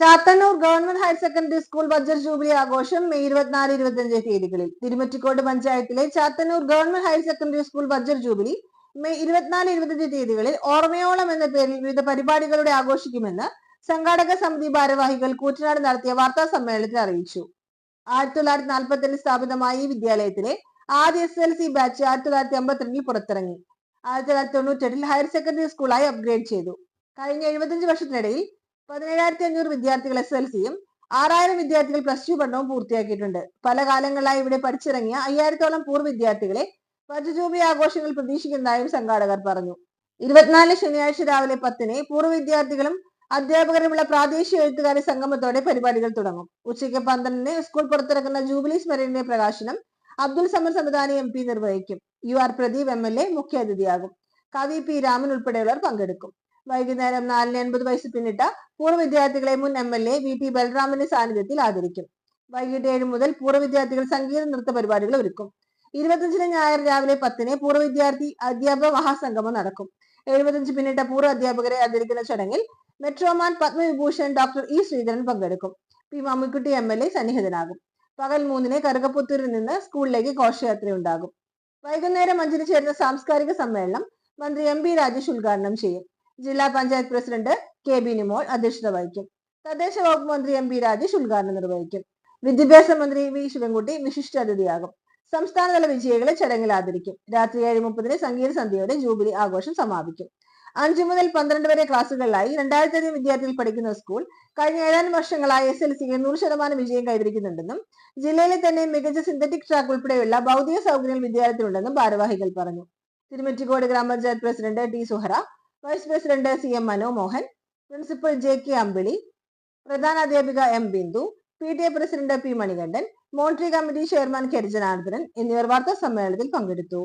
Chathannur government higher secondary school വജ്ര jubilee ആഘോഷം May ഇരുപത്തിനാല് ഇരുപത്തിയഞ്ച് തീയതികളിൽ. തിരുമറ്റിക്കോട് പഞ്ചായത്തിലെ Chathannur government higher secondary school വജ്ര jubilee May ഇരുപത്തിനാല് ഇരുപത്തിയഞ്ച് തീയതികളിൽ ഓർമ്മയോളം എന്ന പേരിൽ വിവിധ പരിപാടികളുടെ ആഘോഷിക്കുമെന്ന് സംഘാടക സമിതി ഭാരവാഹികൾ കൂറ്റനാട് നടത്തിയ വാർത്താ സമ്മേളനത്തിൽ അറിയിച്ചു. ആയിരത്തി തൊള്ളായിരത്തി നാൽപ്പത്തി സ്ഥാപിതമായ ഈ വിദ്യാലയത്തിലെ ആദ്യ എസ് എൽ സി ബാച്ച് ആയിരത്തി തൊള്ളായിരത്തി അമ്പത്തിരണ്ടിൽ പുറത്തിറങ്ങി. ആയിരത്തി തൊള്ളായിരത്തി തൊണ്ണൂറ്റെട്ടിൽ ഹയർ സെക്കൻഡറി സ്കൂളായി അപ്ഗ്രേഡ് ചെയ്തു. കഴിഞ്ഞ എഴുപത്തിയഞ്ച് വർഷത്തിനിടയിൽ പതിനേഴായിരത്തി അഞ്ഞൂറ് വിദ്യാർത്ഥികൾ എസ് എൽ സിയും ആറായിരം വിദ്യാർത്ഥികൾ പ്ലസ് ടു പഠനവും പൂർത്തിയാക്കിയിട്ടുണ്ട്. പല കാലങ്ങളായി ഇവിടെ പഠിച്ചിറങ്ങിയ അയ്യായിരത്തോളം പൂർവ വിദ്യാർത്ഥികളെ പഞ്ചജൂബി ആഘോഷങ്ങൾ പ്രതീക്ഷിക്കുന്നതായും സംഘാടകർ പറഞ്ഞു. ഇരുപത്തിനാല് ശനിയാഴ്ച രാവിലെ പത്തിന് പൂർവ വിദ്യാർത്ഥികളും അധ്യാപകരുമുള്ള പ്രാദേശിക എഴുത്തുകാരി സംഗമത്തോടെ പരിപാടികൾ തുടങ്ങും. ഉച്ചയ്ക്ക് പന്ത്രണ്ടിന് സ്കൂൾ പുറത്തിറക്കുന്ന ജൂബിലി സ്മരണിന്റെ പ്രകാശനം അബ്ദുൽ സമർ സംവിധാനി എം പി നിർവഹിക്കും. U R Pradeep M L A മുഖ്യാതിഥിയാകും. കവി പി രാമൻ ഉൾപ്പെടെയുള്ളവർ പങ്കെടുക്കും. വൈകുന്നേരം നാലിന് എൺപത് വയസ്സ് പിന്നിട്ട പൂർവ വിദ്യാർത്ഥികളെ മുൻ M L A V T ബലറാമിന്റെ സാന്നിധ്യത്തിൽ ആദരിക്കും. വൈകിട്ട് ഏഴ് മുതൽ പൂർവ വിദ്യാർത്ഥികൾ സംഗീത നൃത്ത പരിപാടികൾ ഒരുക്കും. ഇരുപത്തഞ്ചിന് ഞായർ രാവിലെ പത്തിന് പൂർവ വിദ്യാർത്ഥി അധ്യാപക മഹാസംഗമം നടക്കും. എഴുപത്തഞ്ച് പിന്നിട്ട പൂർവ അധ്യാപകരെ ആദരിക്കുന്ന ചടങ്ങിൽ metroman Padma Vibhushan doctor E Sreedharan പങ്കെടുക്കും. P Mammikutty M L A സന്നിഹിതനാകും. പകൽ മൂന്നിന് കറുകപ്പുത്തൂരിൽ നിന്ന് സ്കൂളിലേക്ക് ഘോഷയാത്രയുണ്ടാകും. വൈകുന്നേരം അഞ്ചിന് ചേരുന്ന സാംസ്കാരിക സമ്മേളനം മന്ത്രി എം പി രാജേഷ് ഉദ്ഘാടനം ചെയ്യും. ജില്ലാ panchayat president K B Nimol അധ്യക്ഷത വഹിക്കും. തദ്ദേശ വകുപ്പ് മന്ത്രി എം പി രാജേഷ് ഉദ്ഘാടനം നിർവഹിക്കും. വിദ്യാഭ്യാസ മന്ത്രി വി ശിവൻകുട്ടി വിശിഷ്ട അതിഥിയാകും സംസ്ഥാനതല വിജയികളെ ചടങ്ങിൽ ആദരിക്കും. രാത്രി ഏഴ് മുപ്പതിന് സംഗീത സന്ധ്യയോടെ ജൂബിലി ആഘോഷം സമാപിക്കും. അഞ്ചു മുതൽ പന്ത്രണ്ട് വരെ ക്ലാസ്സുകളിലായി രണ്ടായിരത്തിലധികം വിദ്യാർത്ഥികൾ പഠിക്കുന്ന സ്കൂൾ കഴിഞ്ഞ ഏതാനും വർഷങ്ങളായി എസ് എൽ സിക്ക് നൂറ് ശതമാനം വിജയം കൈവരിക്കുന്നുണ്ടെന്നും ജില്ലയിലെ തന്നെ മികച്ച സിന്തറ്റിക് ട്രാക്ക് ഉൾപ്പെടെയുള്ള ഭൗതിക സൗകര്യങ്ങൾ വിദ്യാലയത്തിലുണ്ടെന്നും ഭാരവാഹികൾ പറഞ്ഞു. തിരുമറ്റിക്കോട് ഗ്രാമപഞ്ചായത്ത് president T Suhara vice president C M Manomohan principal J K Ambili പ്രധാന അധ്യാപിക M Bindu P T A president P Manikandan മോൺട്രി committee chairman K Janardhanan എന്നിവർ വാർത്താ സമ്മേളനത്തിൽ പങ്കെടുത്തു.